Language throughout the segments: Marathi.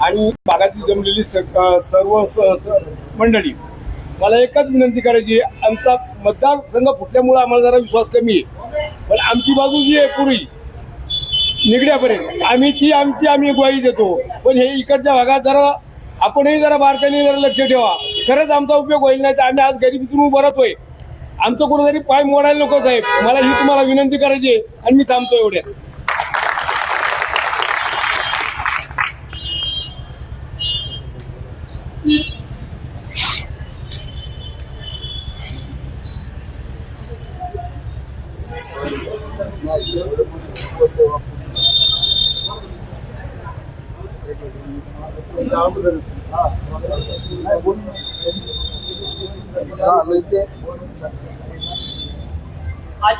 आणि भागातील जमलेली स- सर्व स- मंडळी. मला एकच विनंती करायची आहे, आमचा मतदारसंघ फुटल्यामुळे आम्हाला जरा विश्वास कमी आहे. पण आमची बाजू जी आहे पूर्वी निगड्यापर्यंत आम्ही ती आमची आम्ही ग्वाही देतो. पण हे इकडच्या भागात जरा आपणही जरा बारकाईने जरा लक्ष ठेवा. खरंच आमचा उपयोग होईल नाही तर आम्ही आज गरिबीतून उभारतोय आमचं कुठेतरी पाय मोडायला नको साहेब. मला ही तुम्हाला विनंती करायची आहे आणि मी थांबतो एवढ्यात. आज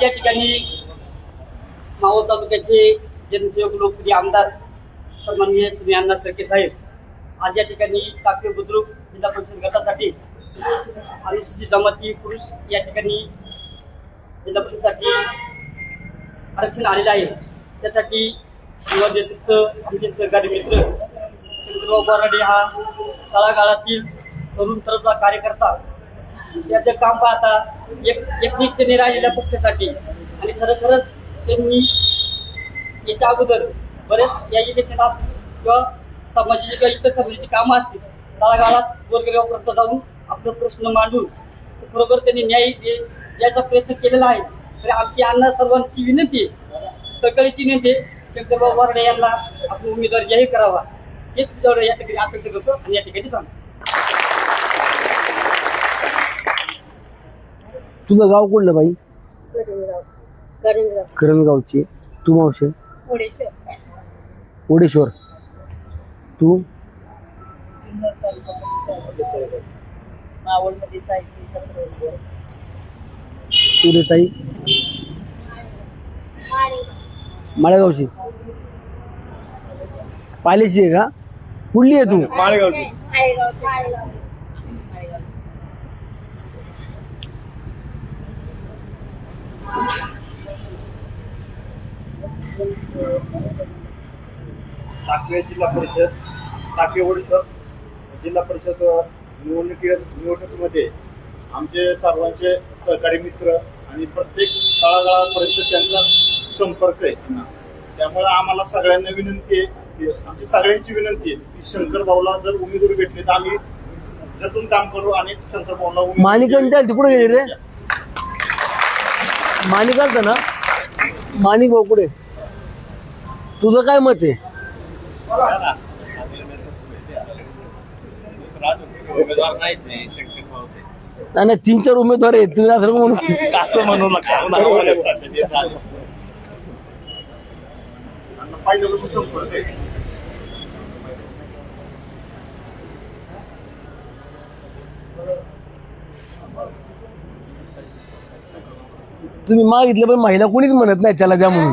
या ठिकाणी मावळ तालुक्याचे जनसेवक लोकप्रिय आमदार सन्माननीय तुम्ही अण्णा सरके साहेब आज या ठिकाणी टाकवे बुद्रुक जिल्हा परिषद गटासाठी अनुसूचित जमाती पुरुष या ठिकाणी जिल्हा परिषदसाठी आरक्षण आलेलं आहे. त्यासाठी युवा नेतृत्व आमचे सहकारी मित्र चंद्रबाबू बोराडे हा तळागाळातील तरुण तरुणचा कार्यकर्ता त्याचं काम पाहता एक एकनिष्ठेने राहिलेल्या पक्षासाठी आणि खरं खरंच त्यांनी याच्या अगोदर बरेच या इलेक्शनात किंवा समाजाची किंवा इतर समाजाची कामं असतील तळागाळात गोरगरिबापर्यंत जाऊन आपले प्रश्न मांडून बरोबर त्यांनी न्याय दे- द्यायचा प्रयत्न केलेला आहे. तर आमची अण्णा सर्वांची विनंती आहे कळकळीची विनंती आहे, शंकरबाबू वरडे यांना आपण उमेदवार जाहीर करावा. हेच या ठिकाणी अपेक्षा करतो आणि या ठिकाणी थांबतो. तुझं गाव कुठलं बाई? करणगाव करणगाव करणगावची तू मावशे? ओडेश्वर तू? तू रे ताई? माळेगावची. पालेची आहे का? कुठली आहे तू? माळेगावची. टाकवे जिल्हा परिषद ओडिशा जिल्हा परिषद निवडणुकी निवडणुकीमध्ये आमचे सर्वांचे सहकारी मित्र आणि प्रत्येक तळागाळापर्यंत त्यांचा संपर्क आहे त्यांना. त्यामुळे आम्हाला सगळ्यांना विनंती आहे आमची सगळ्यांची विनंती आहे की शंकर भाऊला जर उमेदवारी भेटली तर आम्ही जतून काम करू आणि शंकर भाऊला उमेदवारी माणिकंठ ती कुठे गेली रे? माणिक आलता ना? माणिक भाऊ कुठे? तुझं काय मत आहे उमेदवार नाहीच आहे शंकर भाऊचे नाही नाही, तीन चार उमेदवार आहेत. तुम्ही असं नको म्हणू. असं म्हणू नका. तुम्ही मागितलं पण महिला कोणीच म्हणत नाही त्याला द्या म्हणून.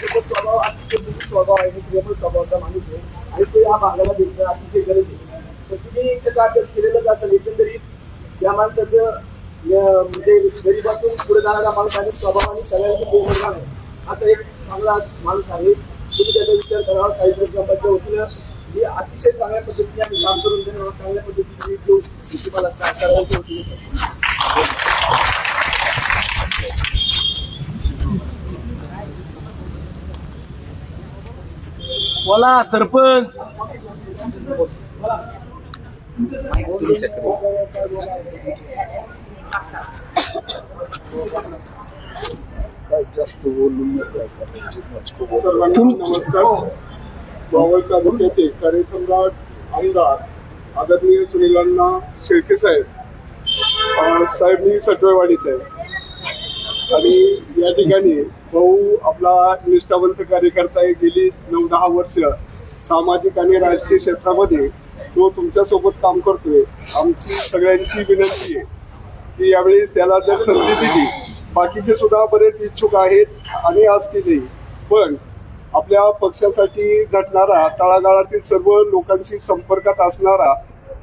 स्वभाव अतिशय स्वभाव आहे प्रेमळ स्वभावाचा माणूस आहे आणि तो या भागाला भेटणं अतिशय गरज आहे तर तुम्ही त्याचा अभ्यास केलेलाच असाल एकंदरीत या माणसाचं या- म्हणजे गरीबातून पुढे जाणारा माणूस आहे स्वभाव आणि सगळ्यांचं प्रेमळ आहे असा एक चांगला माणूस आहे तुम्ही त्याचा विचार करावा साहित्य ग्रामाच्या वतीनं ही अतिशय चांगल्या पद्धतीने आम्ही काम करून देणार चांगल्या पद्धतीने देऊ तुम्हाला सा- वतीने बोला सरपंच. सर्वांना नमस्कार. मावळ तालुक्याचे कार्यसम्राट आमदार आदरणीय सुनीलांना शेळके साहेब. अं, साहेब मी सटवेवाडीचे आहे. आणि या ठिकाणी भाऊ आपला निष्ठावंत कार्यकर्ता आहे गेली नऊ दहा वर्ष सामाजिक आणि राजकीय क्षेत्रामध्ये तो तुमच्यासोबत काम करतोय. आमची सगळ्यांची विनंती आहे की यावेळेस त्याला जर संधी दिली बाकीचे सुद्धा बरेच इच्छुक आहेत आणि असतीलही पण आपल्या पक्षासाठी झटणारा तळागाळातील सर्व लोकांशी संपर्कात असणारा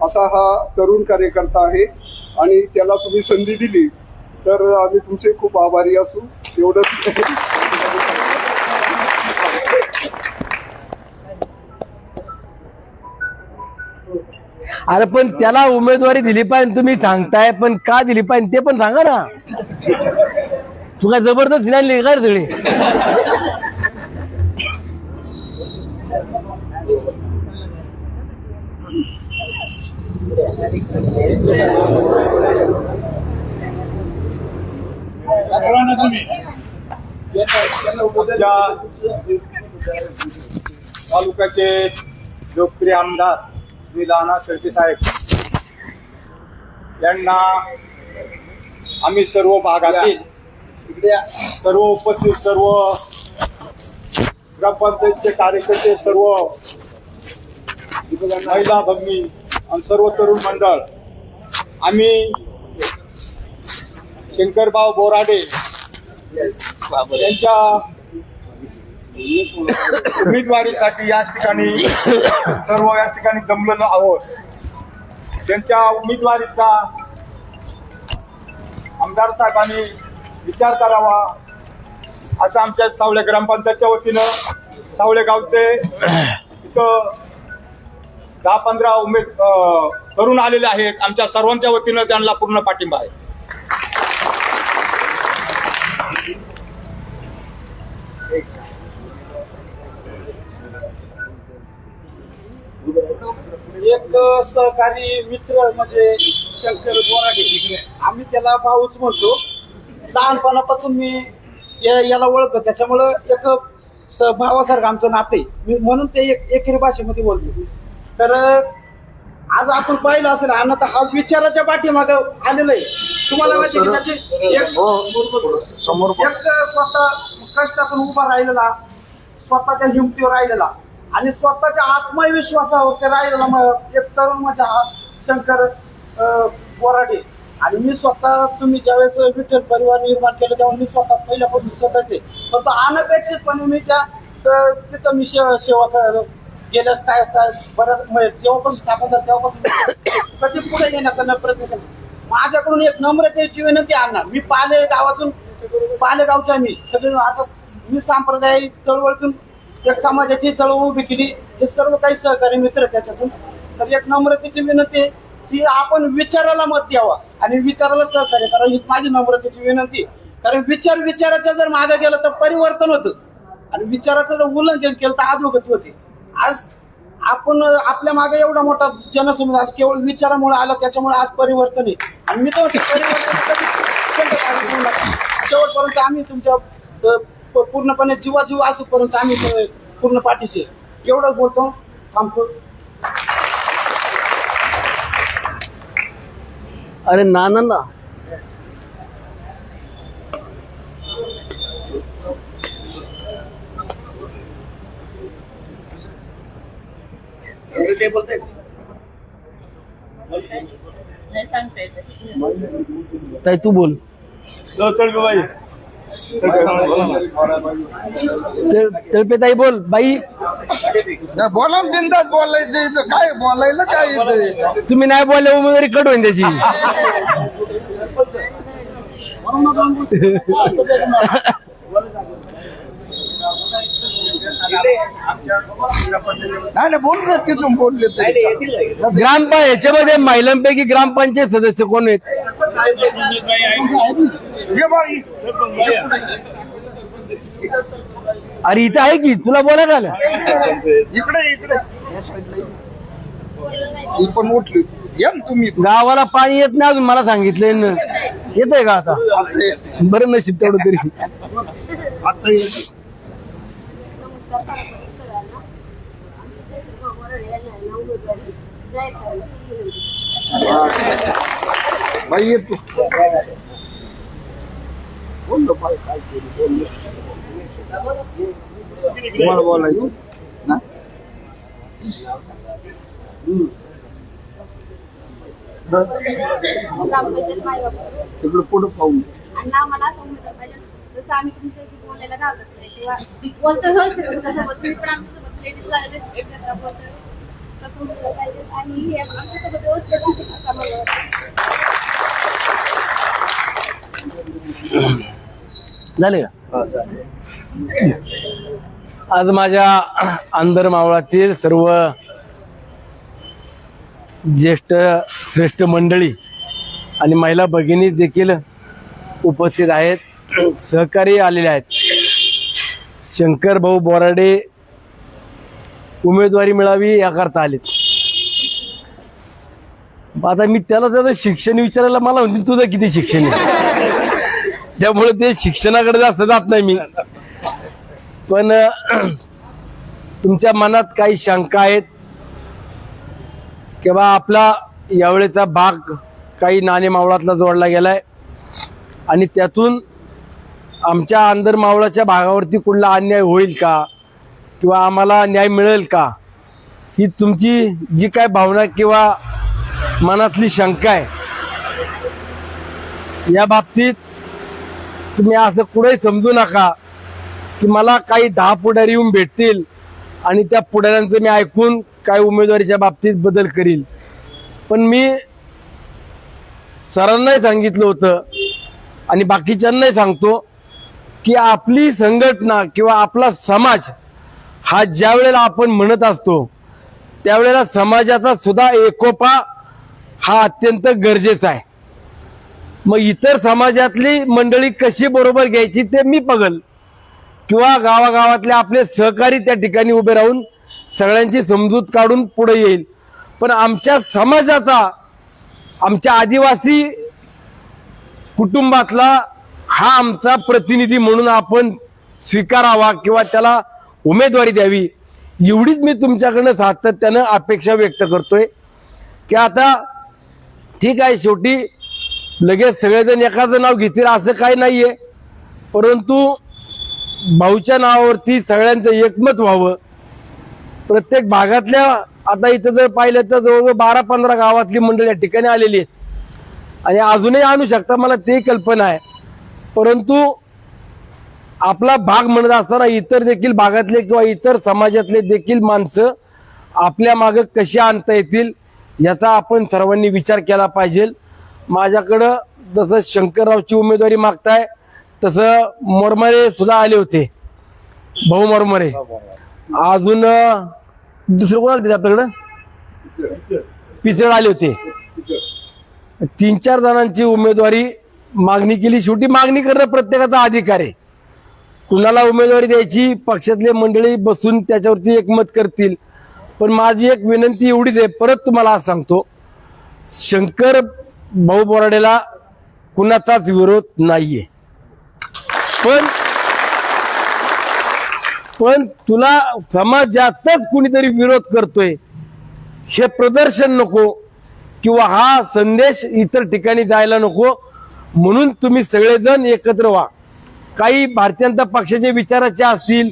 असा हा तरुण कार्यकर्ता आहे आणि त्याला तुम्ही संधी दिली तर आम्ही तुमचे खूप आभारी असू. अरे पण त्याला उमेदवारी दिली पाहिजे तुम्ही सांगताय पण का दिली पाहिजे ते पण सांगा ना. तू काय जबरदस्त नाही काय रे सगळे तालुक्याचे लोकप्रिय आमदार श्री लहाना शेळके साहेब. यांना आम्ही सर्व भागातील सर्व उपस्थित सर्व ग्रामपंचायतचे कार्यकर्ते सर्व महिला भगिनी आणि सर्व तरुण मंडळ आम्ही शंकरभाव बोराडे यांच्या उमेदवारीसाठी याच ठिकाणी सर्व या ठिकाणी जमलेलो आहोत. त्यांच्या उमेदवारीचा आमदार साहेबांनी विचार करावा असं आमच्या सावळे ग्रामपंचायतच्या वतीनं सावळे गावचे इथं दहा पंधरा उमेद करून आलेले आहेत. आमच्या सर्वांच्या वतीनं त्यांना पूर्ण पाठिंबा आहे. एक सहकारी मित्र म्हणजे शंकर बोराडे आम्ही त्याला भाऊच म्हणतो. लहानपणापासून मी या- याला ओळखतो. त्याच्यामुळं एक भावासारखं आमचं नाते. मी म्हणून ते एक एकेरी भाषेमध्ये बोलतो. तर आज आपण पाहिलं असेल आता हा विचाराच्या पाठीमागे आलेलं आहे. तुम्हाला माहिती समोर एक स्वतः कष्टातून उभा राहिलेला स्वतःच्या हिमतीवर राहिलेला. आणि स्वतःच्या आत्मविश्वासावर ते राहिलेला एक तरुण माझ्या हा शंकर बोराडे आणि मी स्वतः तुम्ही ज्यावेळेस विठ्ठल परिवार निर्माण केलं तेव्हा मी स्वतः पहिल्यापासून सदस्य आहे. फक्त अनपेक्षितपणे मी त्या तिथं मी सेवा सेवा कर- गेल्या काय काय बऱ्याच म्हणजे जेव्हापासून स्थापन झालं तेव्हापासून कधी पुढे येण्याचा प्रयत्न केला. माझ्याकडून एक नम्रतेची विनंती आणणार मी पाले गावातून पाले गावचा मी. सगळे आता मी सांप्रदायिक चळवळीतून एक समाजाची चळवळ उभी केली हे सर्व काही सहकारी मित्र त्याच्यातून तर एक नम्रतेची विनंती आहे की आपण विचाराला मत द्यावा आणि विचाराला सहकार्य करा हीच माझी नम्रतेची विनंती कारण विचार विचाराचा जर मागे गेलं तर परिवर्तन होतं आणि विचाराचं जर उल्लंघन केलं तर अधोगती होते आज आपण आपल्या मागे एवढा मोठा जनसमुदाय आज केवळ विचारामुळे आला त्याच्यामुळे आज परिवर्तन आहे आणि मी तर परिवर्तन शेवटपर्यंत आम्ही तुमच्या पूर्णपणे जीवाजीव असूपर्यंत आम्ही अ, पूर्ण पाठीशी आहे. एवढंच बोलतो थांबतो अरे नाना ना नाही सांगता येत ताई तू बोल तळपे ताई बोल बाई. बोला बिंदास बोलायचं इथं. काय बोलायला काय येतं तुम्ही नाही बोलले उमेदवारी कट होईन त्याची. नाही तिथून बोलले तरी ग्रामपंचायत याच्यामध्ये महिलांपैकी ग्रामपंचायत सदस्य कोण आहेत ये. अरे इथं आहे की तुला बोला का इकडे इकडे या साईडला ये. ही पण उठली या ना तुम्ही गावाला पाणी येत नाही अजून मला सांगितलंय न. येतंय का आता. बरं नशीब तेवढं तरी आता. बाई ये तू बोललो बाई काय केली बोललो तुम्हाला बोलायचं ना तिकडे पुढे पाहून आणि आम्हाला असं उमेदवार पाहिजे जसं आम्ही तुमच्याशी बोलायला गावत नाही. किंवा बोलतोय व्यवस्थित तुमच्यासोबत तुम्ही पण आमच्यासोबत लेडीजला रिस्पेक्ट करता बोलतोय. तसं उमेदवार पाहिजे आणि हे आमच्यासोबत व्यवस्थित राहतील असं आम्हाला वाटतं. झाले का? आज माझ्या अंदर मावळातील सर्व ज्येष्ठ श्रेष्ठ मंडळी आणि महिला भगिनी देखील उपस्थित आहेत. सहकारी आलेले आहेत. शंकर भाऊ बोराडे उमेदवारी मिळावी याकरता आलेत. आता मी त्याला त्याचं शिक्षण विचारायला मला म्हणते तुझं किती शिक्षण आहे? त्यामुळे ते शिक्षणाकडे जास्त जात नाही मी. पण तुमच्या मनात काही शंका आहेत? किंवा आपला यावेळेचा भाग काही नाणे मावळातला जोडला गेलाय? आणि त्यातून आमच्या अंदर मावळाच्या भागावरती कुठला अन्याय होईल का? किंवा आम्हाला न्याय मिळेल का? ही तुमची जी काय भावना किंवा मनातली शंका आहे या बाबतीत तुम्ही असं कुठेही समजू नका की मला काही दहा पुढारी येऊन भेटतील आणि त्या पुढाऱ्यांचं मी ऐकून काही उमेदवारीच्या बाबतीत बदल करील. पण मी सरांनाही सांगितलं होतं आणि बाकीच्यांनाही सांगतो की आपली संघटना किंवा आपला समाज हा ज्या वेळेला आपण म्हणत असतो त्यावेळेला समाजाचा सुद्धा एकोपा हा अत्यंत गरजेचा आहे. मग इतर समाजातली मंडळी कशी बरोबर घ्यायची ते मी बघल. किंवा गावागावातले आपले सहकारी त्या ठिकाणी उभे राहून सगळ्यांची समजूत काढून पुढे येईल. पण आमच्या समाजाचा आमच्या आदिवासी कुटुंबातला हा आमचा प्रतिनिधी म्हणून आपण स्वीकारावा किंवा त्याला उमेदवारी द्यावी एवढीच मी तुमच्याकडनं सातत्यानं अपेक्षा व्यक्त करतोय. की आता ठीक आहे शेवटी लगेच सगळेजण एखादं नाव घेतील असं काही नाहीये. परंतु भाऊच्या नावावरती सगळ्यांचं एकमत व्हावं. प्रत्येक भागातल्या आता इथं जर पाहिलं तर जवळजवळ बारा पंधरा गावातली मंडळी या ठिकाणी आलेली आहेत. आणि अजूनही आणू शकता मला ते कल्पना आहे. परंतु आपला भाग म्हणत असताना इतर देखील भागातले किंवा इतर समाजातले देखील माणसं आपल्या मागं कशी आणता येतील याचा आपण सर्वांनी विचार केला पाहिजे. माझ्याकडं जसं शंकररावची उमेदवारी मागताय तसं मोरमरे सुद्धा आले होते. भाऊ मोरमरे. अजून दुसरं कोण आले आपल्याकडं? पिचड आले होते. तीन चार जणांची उमेदवारी मागणी केली. शेवटी मागणी करणं प्रत्येकाचा अधिकार आहे. कुणाला उमेदवारी द्यायची पक्षातले मंडळी बसून त्याच्यावरती एकमत करतील. पण माझी एक विनंती एवढीच आहे. परत तुम्हाला आज सांगतो शंकर भाऊ बोराडेला कुणाचाच विरोध नाहीये. पण पण तुला समाजातच कुणीतरी विरोध करतोय हे प्रदर्शन नको किंवा हा संदेश इतर ठिकाणी जायला नको. म्हणून तुम्ही सगळेजण एकत्र व्हा. काही भारतीय जनता पक्षाचे विचाराचे असतील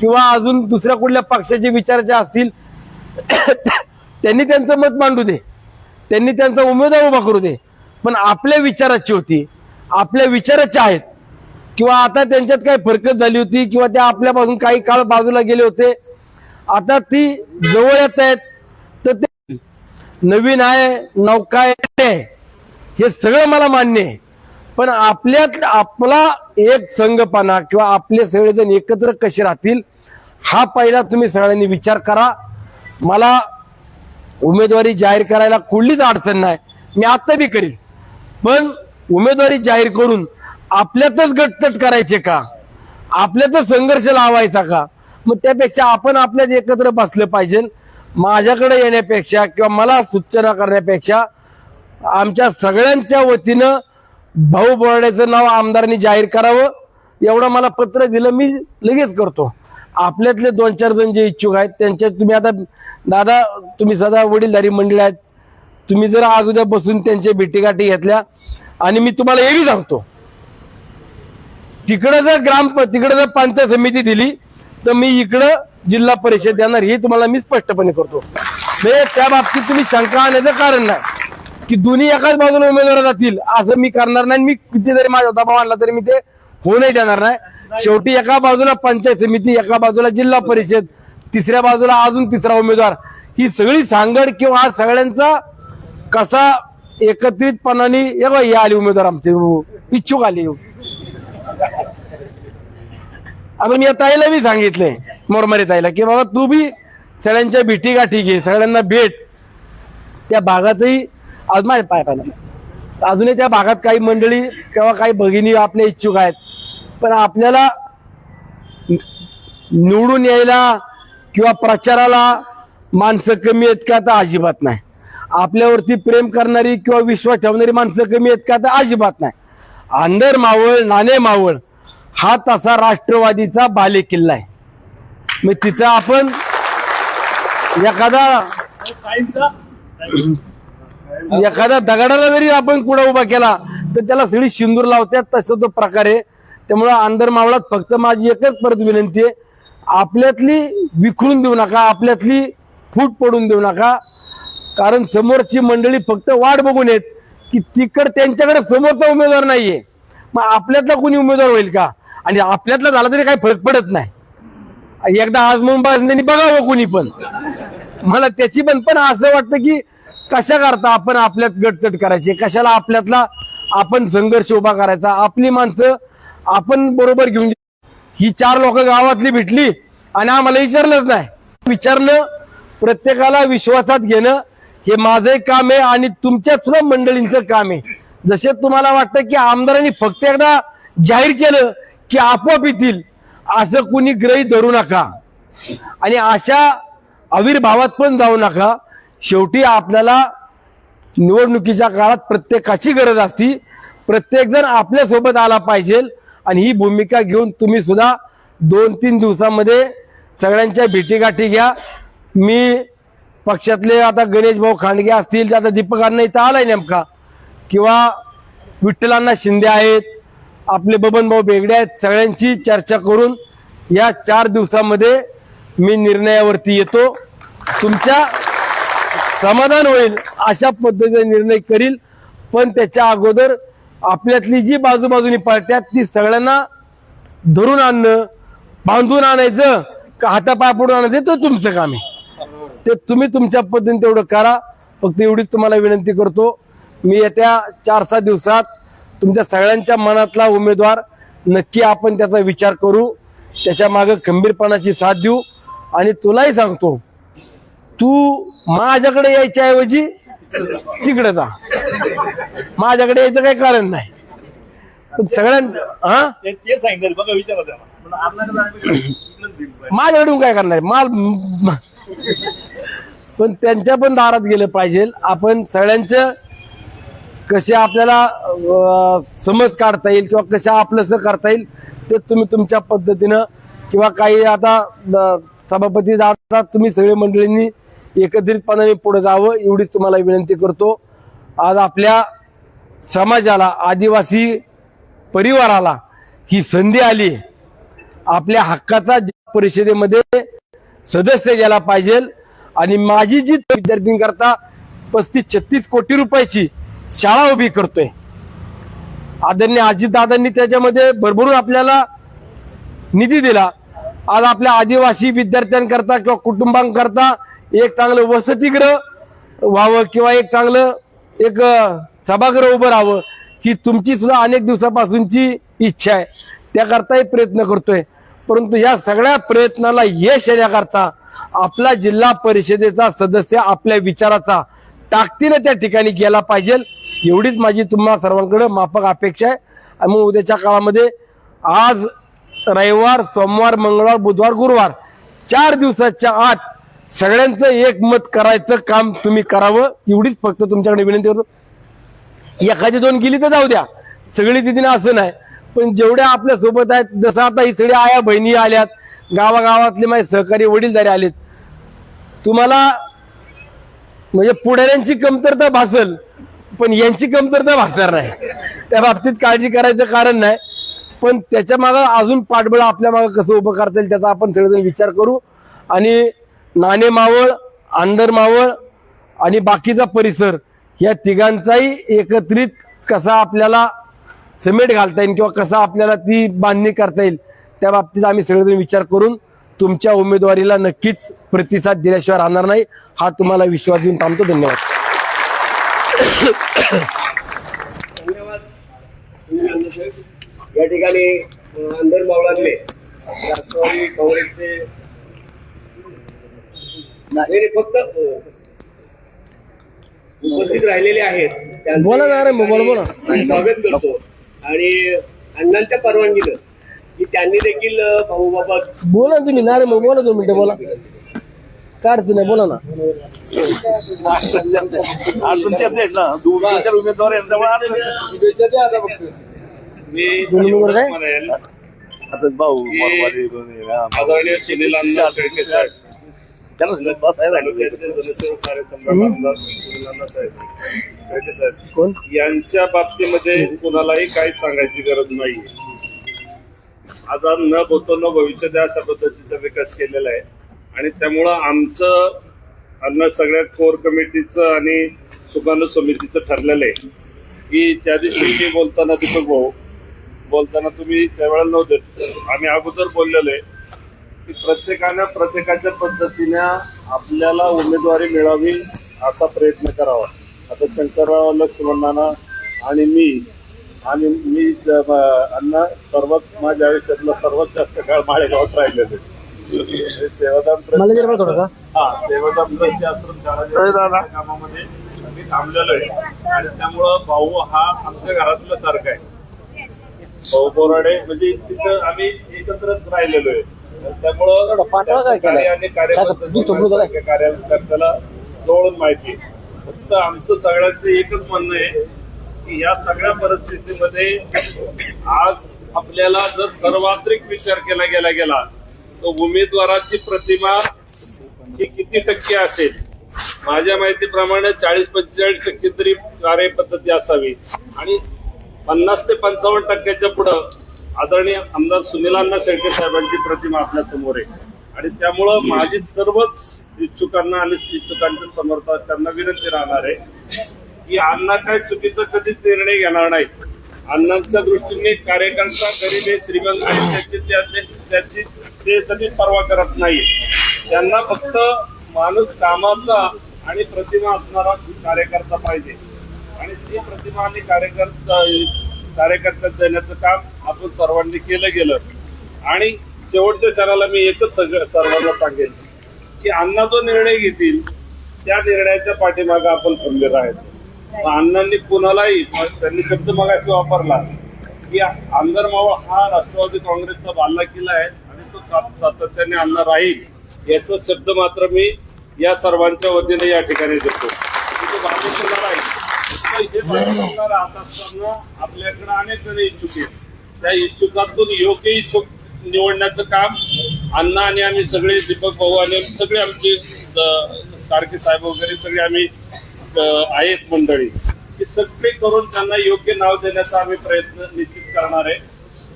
किंवा अजून दुसऱ्या कुठल्या पक्षाचे विचाराचे असतील त्यांनी त्यांचं मत मांडू दे. त्यांनी त्यांचा उमेदवार उभा करू दे. पण आपल्या विचाराची होती. आपल्या विचाराचे आहेत. किंवा आता त्यांच्यात काही फरकत झाली होती किंवा त्या आपल्यापासून काही काळ बाजूला गेले होते. आता ती जवळ येत आहेत. तर ते नवीन आहे नौका आहे. हे सगळं मला मान्य आहे. पण आपल्यात आपला एक संघपणा किंवा आपले सगळेजण एकत्र कसे राहतील हा पहिला तुम्ही सगळ्यांनी विचार करा. मला उमेदवारी जाहीर करायला कुठलीच अडचण नाही. मी आता बी करीन. पण उमेदवारी जाहीर करून आपल्यातच गटतट करायचे का? आपल्यातच संघर्ष लावायचा का? मग त्यापेक्षा आपण आपल्यात एकत्र बसलं पाहिजे. माझ्याकडे येण्यापेक्षा किंवा मला सूचना करण्यापेक्षा आमच्या सगळ्यांच्या वतीनं भाऊ बोराड्याचं नाव आमदारांनी जाहीर करावं. एवढं मला पत्र दिलं मी लगेच करतो. आपल्यातले दोन चार जण जे इच्छुक आहेत त्यांच्या तुम्ही आता दादा तुम्ही सदा वडीलधारी मंडळी आहेत. तुम्ही जर आज उद्या बसून त्यांच्या भेटीगाठी घेतल्या आणि मी तुम्हाला एवी सांगतो. तिकडं जर ग्राम तिकडं जर पंचायत समिती दिली तर मी इकडं जिल्हा परिषद देणार हे तुम्हाला मी स्पष्टपणे करतो. म्हणजे त्या बाबतीत तुम्ही शंका आल्याचं कारण नाही. की दोन्ही एकाच बाजूला उमेदवार जातील असं मी करणार नाही मी किती जरी माझा दबाव आणला तरी मी ते होऊनही देणार नाही. शेवटी एका बाजूला पंचायत समिती एका बाजूला जिल्हा परिषद तिसऱ्या बाजूला अजून तिसरा उमेदवार. ही सगळी सांगड किंवा आज सगळ्यांचा कसा एकत्रितपणाने हे बघ, हे उमेदवार आमचे हो, इच्छुक आले. आता मी या ताईला बी सांगितलंय मोरमारी ताईला की बाबा तू बी सगळ्यांच्या भेटी गाठी घे सगळ्यांना भेट. त्या भागाचंही आज माझ्या पाय पाहिला अजूनही त्या भागात काही मंडळी किंवा काही भगिनी आपल्या इच्छुक आहेत. पण आपल्याला निवडून यायला किंवा प्रचाराला माणसं कमी आहेत का तर अजिबात नाही. आपल्यावरती प्रेम करणारी किंवा विश्वास ठेवणारी माणसं कमी आहेत का तर अजिबात नाही. आंधर मावळ नाणे मावळ हा तसा राष्ट्रवादीचा बाले किल्ला आहे. मग तिथं आपण एखादा एखाद्या दगडाला जरी आपण कुडा उभा केला तर त्याला सगळी शिंदूर लावतात तसं तो प्रकार आहे. त्यामुळं अंधर मावळात फक्त माझी एकच परत विनंती आहे. आपल्यातली विखरून देऊ नका आपल्यातली फूट पडून देऊ नका. कारण समोरची मंडळी फक्त वाट बघून येत की तिकड त्यांच्याकडे समोरचा उमेदवार नाहीये. मग आपल्यातला कोणी उमेदवार होईल का? आणि आपल्यातला झाला तरी काही फरक पडत नाही. एकदा आज म्हणून बघावं कोणी पण. मला त्याची पण पण असं वाटतं की कशा करता आपण आपल्यात गटतट करायचे? कशाला आपल्यातला आपण संघर्ष उभा करायचा? आपली माणसं आपण बरोबर घेऊन ही चार लोक गावातली भेटली आणि आम्हाला विचारलंच नाही. विचारणं प्रत्येकाला विश्वासात घेणं हे माझं काम आहे आणि तुमच्या सुद्धा मंडळींचं काम आहे. जसे तुम्हाला वाटतं की आमदारांनी फक्त एकदा जाहीर केलं की आपोआप येतील असं कुणी ग्रही धरू नका. आणि अशा आविर्भावात पण जाऊ नका. शेवटी आपल्याला निवडणुकीच्या काळात प्रत्येकाची गरज असती. प्रत्येकजण आपल्यासोबत आला पाहिजे आणि ही भूमिका घेऊन तुम्ही सुद्धा दोन तीन दिवसामध्ये सगळ्यांच्या भेटीगाठी घ्या. मी पक्षातले आता गणेश भाऊ खांडगे असतील आता दीपकांना इथं आलाय नेमका. किंवा विठ्ठलांना शिंदे आहेत आपले बबन भाऊ बेगडे आहेत सगळ्यांची चर्चा करून या चार दिवसामध्ये मी निर्णयावरती येतो. तुमच्या समाधान होईल अशा पद्धतीने निर्णय करील. पण त्याच्या अगोदर आपल्यातली जी बाजूबाजूनी पळत्यात ती सगळ्यांना धरून आणणं बांधून आणायचं का हातापाय पडून आणायचं ते तुमचं काम आहे. ते तुम्ही तुमच्या पद्धतीने तेवढं करा. फक्त एवढीच तुम्हाला विनंती करतो. मी येत्या चार सहा दिवसात तुमच्या सगळ्यांच्या मनातला उमेदवार नक्की आपण त्याचा विचार करू. त्याच्या मागं खंबीरपणाची साथ देऊ. आणि तुलाही सांगतो तू माझ्याकडे यायच्या ऐवजी तिकडे जा. माझ्याकडे यायचं काही कारण नाही. सगळ्यां हा? माझ्याकडून काय करणार? माल पण त्यांच्या पण दारात गेलं पाहिजे. आपण सगळ्यांचं कसे आपल्याला समज काढता येईल किंवा कशा आपलंसं करता येईल ते तुम्ही तुमच्या पद्धतीनं किंवा काही आता सभापती दादा तुम्ही सगळे मंडळींनी एकत्रितपणाने पुढे जावं एवढीच तुम्हाला विनंती करतो. आज आपल्या समाजाला आदिवासी परिवाराला ही संधी आली. आपल्या हक्काचा परिषदेमध्ये सदस्य गेला पाहिजे आणि माझी जी विद्यार्थ्यांकरता पस्तीस छत्तीस कोटी रुपयाची शाळा उभी करतोय. आदरणीय अजितदादांनी त्याच्यामध्ये भरभरून आपल्याला निधी दिला. आज आपल्या आदिवासी विद्यार्थ्यांकरता किंवा कुटुंबांकरता एक चांगलं वसतिगृह व्हावं किंवा एक चांगलं एक सभागृह उभं राहावं ही तुमची सुद्धा अनेक दिवसापासूनची इच्छा आहे. त्याकरताही प्रयत्न करतोय. परंतु या सगळ्या प्रयत्नाला यश येण्याकरता आपला जिल्हा परिषदेचा सदस्य आपल्या विचाराचा ताकदीनं त्या ठिकाणी गेला पाहिजे. एवढीच माझी तुम्हा सर्वांकडे माफक अपेक्षा आहे. आणि मग उद्याच्या काळामध्ये आज रविवार सोमवार मंगळवार बुधवार गुरुवार चार दिवसाच्या आत सगळ्यांचं एकमत करायचं काम तुम्ही करावं एवढीच फक्त तुमच्याकडे विनंती करतो. एखादी दोन गेली तर जाऊ द्या. सगळी तिथे असं नाही. पण जेवढ्या आपल्यासोबत आहेत जसं आता ही सगळ्या आया बहिणी आल्यात गावागावातले माझे सहकारी वडीलधारे आलेत. तुम्हाला म्हणजे पुढाऱ्यांची कमतरता भासल पण यांची कमतरता भासणार नाही. त्या बाबतीत काळजी करायचं कारण नाही. पण त्याच्या मागं अजून पाठबळ आपल्या मागं कसं उभं करता येईल त्याचा आपण सगळेजण विचार करू. आणि नाणे मावळ आंदर मावळ आणि बाकीचा परिसर या तिघांचाही एकत्रित कसा आपल्याला सिमेंट घालता येईल किंवा कसा आपल्याला ती बांधणी करता येईल त्या बाबतीत आम्ही सगळेजण विचार करून तुमच्या उमेदवारीला नक्कीच प्रतिसाद दिल्याशिवाय राहणार नाही हा तुम्हाला विश्वास देऊन थांबतो. धन्यवाद. या ठिकाणी अंदर मावळातले राष्ट्रवादी काँग्रेसचे नाही फक्त उपस्थित राहिलेले आहेत बोला ना रे, बोला, बोला. स्वागत करतो आणि अण्णांच्या परवानगीनं की त्यांनी देखील भाऊ बाबा बोला ना तुम्ही ना रे मग बोला दोन मिनिटं बोला काय अडचण नाही बोला ना अडचण त्याच आहेत ना चार उमेदवार आहेत त्यामुळे दोन काय? आता भाऊ आहे. आदरणीय सुनील अण्णा शेळके साहेब त्याला कोण? यांच्या बाबतीमध्ये कुणालाही काही सांगायची गरज नाही आज न भूतो न भविष्य अशा पद्धतीचा विकास केलेला आहे. आणि त्यामुळं आमचं अन्न सगळ्यात कोर कमिटीचं आणि सुकाणू समितीचं ठरलेलं आहे. की त्या दिवशी मी बोलताना दीपक भाऊ बोलताना तुम्ही त्यावेळेला नव्हते. आम्ही अगोदर बोललेलो आहे. की प्रत्येकानं प्रत्येकाच्या पद्धतीने आपल्याला उमेदवारी मिळावी असा प्रयत्न करावा. आता शंकरराव लक्ष्मणांना आणि मी आणि मी म- अण्णा सर्वात माझ्या आयुष्यातला सर्वात जास्त काळ माळेगावात राहिलेलो आहे. सेवादान. हा सेवादान कामामध्ये आम्ही थांबलेलो आहे. आणि त्यामुळं भाऊ हा आमच्या घरातला सारखा आहे. भाऊ बोराडे म्हणजे तिथं आम्ही एकत्रच राहिलेलो आहे. त्यामुळं पाठवा काय केलं? कार्य आणि काय? कार्यकर्त्याला जवळून माहिती आहे. फक्त आमचं सगळ्यांचं एकच म्हणणं आहे की या सगळ्या परिस्थितीमध्ये आज आपल्याला जर सर्वात्रिक विचार केला गेला गेला तर उमेदवाराची प्रतिमा ही किती टक्के असेल माझ्या माहितीप्रमाणे चाळीस पंचेचाळीस टक्के तरी कार्यपद्धती असावी आणि पन्नास ते पंचावन्न टक्क्याच्या पुढं आदरणीय आमदार सुनीलांना शेळके साहेबांची प्रतिमा आपल्यासमोर आहे. आणि त्यामुळं माझी सर्वच इच्छुकांना आणि इच्छुकांच्या त्यांना विनंती राहणार आहे की अण्णा काय चुकीचा कधीच निर्णय घेणार नाही. अण्णांच्या दृष्टीने कार्यकर्ता गरीब आहे श्रीमंत आहे त्याची त्याची ते कधी पर्वा करत नाही त्यांना फक्त माणूस कामाचा आणि प्रतिमा असणारा कार्यकर्ता पाहिजे. आणि ती प्रतिमा आणि कार्यकर्ता कार्यकर्त्यात देण्याचं काम आपण सर्वांनी केलं गेलं. आणि शेवटच्या क्षणाला मी एकच सगळं सर्वांना सांगेन की अण्णा जो निर्णय घेतील त्या निर्णयाच्या पाठीमागे आपण खंबीर राहायचो. अण्णांनी कुणालाही त्यांनी शब्द मगाशी वापरला की आमदार मावळ हा राष्ट्रवादी काँग्रेसचा बाल्ला किल्ला आहे आणि तो सात- सातत्याने अण्णा राहील याचा शब्द मात्र मी या सर्वांच्या वतीने या ठिकाणी देतो. आपल्याकडे अनेक जण इच्छुक आहेत. त्या इच्छुकातून योग्य इच्छुक निवडण्याचं काम अण्णा आणि आम्ही सगळे दीपक भाऊ आणि सगळे आमचे अ, साहेब वगैरे सगळे आम्ही आहेत मंडळी. हे सगळे करून त्यांना योग्य नाव देण्याचा आम्ही प्रयत्न निश्चित करणार आहे.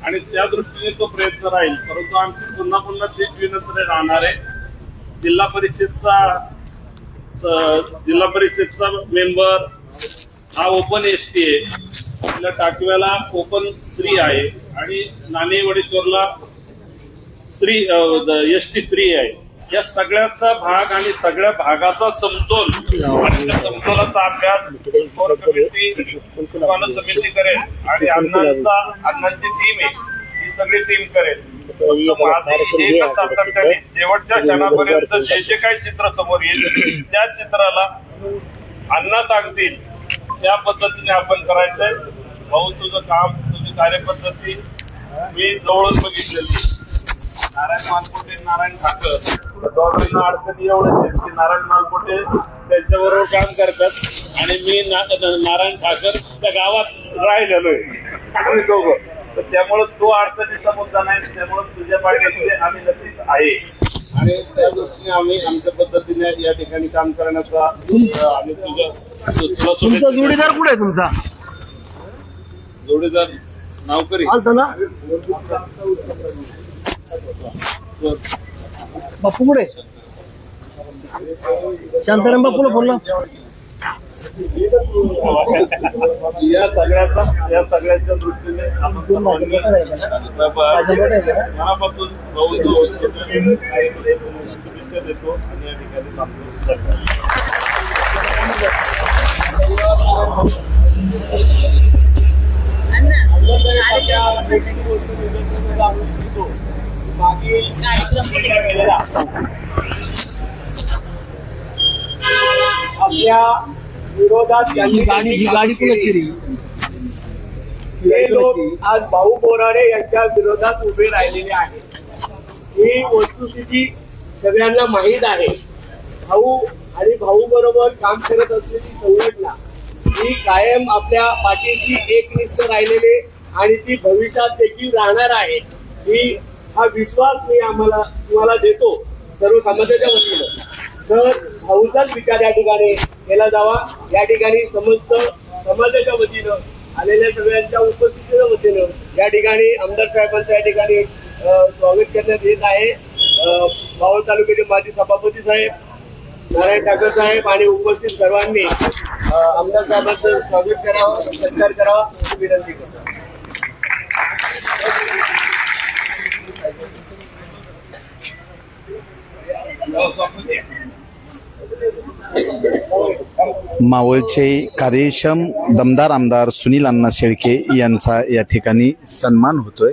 आणि त्या दृष्टीने तो प्रयत्न राहील. परंतु आमची पुन्हा पुन्हा तीच विनंती राहणार आहे. जिल्हा परिषदचा जिल्हा परिषदचा मेंबर हा ओपन एस टी आहे. आपल्या टाकव्याला ओपन स्त्री आहे आणि नाणेवडेश्वरला स्त्री यष्टी स्त्री आहे. या सगळ्याचा भाग आणि सगळ्या भागाचा समतोल आणि त्या समतोलाचा अभ्यास कोर कमिटी सुकाणू समिती करेल आणि अण्णांचा अण्णांची टीम आहे ही सगळी टीम करेल. एकच सातत्याने शेवटच्या क्षणापर्यंत जे जे काही चित्र समोर येईल त्या चित्राला अण्णा सांगतील. त्या पद्धतीने आपण करायचंय. भाऊ तुझं काम तुझी कार्यपद्धती मी जवळच बघितलेली. नारायण मालकोटे नारायण ठाकर. गव्हर्नमेंटला अडचणी एवढंच आहे की नारायण मालकोटे त्यांच्याबरोबर काम करतात आणि मी ना- नारायण ठाकर त्या गावात राहिलेलो आहे. दोघं. तर त्यामुळं तो अडचणीचा मुद्दा नाही त्यामुळं तुझ्या पाठीमध्ये आम्ही नक्कीच आहे. आणि त्या दृष्टीने आम्ही आमच्या पद्धतीने या ठिकाणी काम करण्याचा आम्ही तुझ्या तुला जोडीदार कुठे आहे तुमचा? जोडीदार नावकरी. बापू कुठे? शांताराम बापूला फोन या सगळ्याचा या सगळ्यांच्या दृष्टीने मनापासून भाऊ शुभेच्छा देतो आणि या ठिकाणी. आपल्या विरोधात ही गाडी हे लोक आज भाऊ बोराडे यांच्या विरोधात उभे राहिलेले आहेत. ही वस्तुस्थिती सगळ्यांना माहीत आहे. भाऊ आणि भाऊ बरोबर काम करत असलेली संघटना ही कायम आपल्या पाठीशी एकनिष्ठ राहिलेले आणि ती भविष्यात देखील राहणार आहे. ही हा विश्वास मी आम्हाला तुम्हाला देतो सर्व समाजाच्या वतीनं. तर भाऊचाच विचार या ठिकाणी केला जावा. या ठिकाणी समस्त समाजाच्या वतीनं आलेल्या सगळ्यांच्या उपस्थितीच्या वतीनं या ठिकाणी आमदार साहेबांचं या ठिकाणी स्वागत करण्यात येत आहे. अ, मावळ तालुक्याचे माजी सभापती साहेब नारायण ठाकर साहेब आणि उपस्थित सर्वांनी आमदार साहेबांचं स्वागत करावं सत्कार करावा अशी विनंती करतो. मावळचे कार्यक्षम दमदार आमदार सुनील अण्णा शेळके यांचा या ठिकाणी सन्मान होतोय.